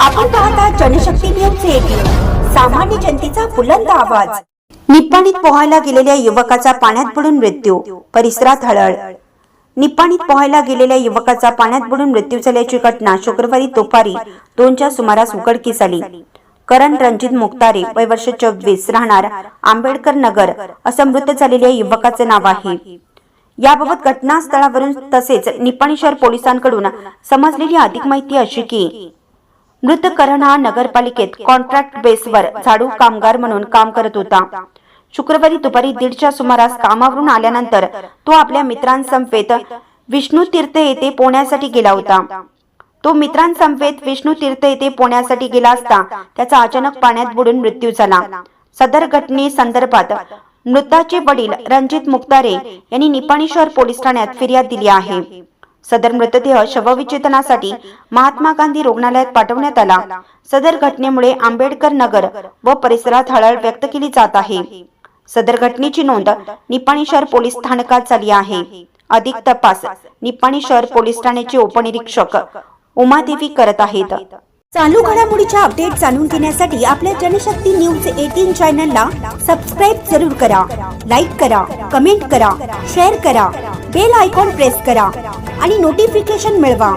आपण पाहता Janshakti news eighteen सामान्य जनतेचा बुलंद आवाज. निप्पाणीत पोहायला गेलेल्या युवकाचा पाण्यात बुडून मृत्यू. परिसरात हळहळ. निप्पाणीत पोहायला गेलेल्या युवकाचा पाण्यात बुडून मृत्यू झाल्याची घटना शुक्रवारी दुपारी दोनच्या सुमारास उघडकीस आली. करण रणजित मुक्तारे वय वर्ष चोवीस राहणार आंबेडकर नगर असं मृत झालेल्या युवकाचे नाव आहे. याबाबत घटनास्थळावरून तसेच निप्पाणी शहर पोलिसांकडून समजलेली अधिक माहिती अशी की मृत करण हा नगरपालिकेत कॉन्ट्रॅक्ट बेसवर झाडू कामगार म्हणून काम करत होता. शुक्रवारी दुपारी दीडच्या सुमारास कामावरून आल्यानंतर तो आपल्या मित्रांसमवेत विष्णू तीर्थ येथे पोहण्यासाठी गेला होता. तो मित्रांसमवेत विष्णू तीर्थ येथे पोहण्यासाठी गेला असता त्याचा अचानक पाण्यात बुडून मृत्यू झाला. सदर घटने संदर्भात मृताचे वडील रणजित मुक्तारे यांनी निपाणीश्वर पोलीस ठाण्यात फिर्याद दिली आहे. सदर मृतदेह शवविच्छेदनासाठी महात्मा गांधी रुग्णालयात पाठवण्यात आला. सदर घटनेमुळे आंबेडकर नगर व परिसरात हळहळ व्यक्त केली जात आहे. सदर घटनेची नोंद निपाणी शहर पोलीस स्थानकात झाली आहे. अधिक तपास निपाणी शहर पोलीस ठाण्याचे उपनिरीक्षक उमादेवी करत आहेत. चालू घडामोडीच्या अपडेट जाणून घेण्यासाठी आपल्या जनशक्ती न्यूज एटीन चॅनलला सबस्क्राईब जरूर करा. लाईक करा कमेंट करा शेअर करा बेल आयकॉन प्रेस करा. आणि नोटिफिकेशन मिळवा.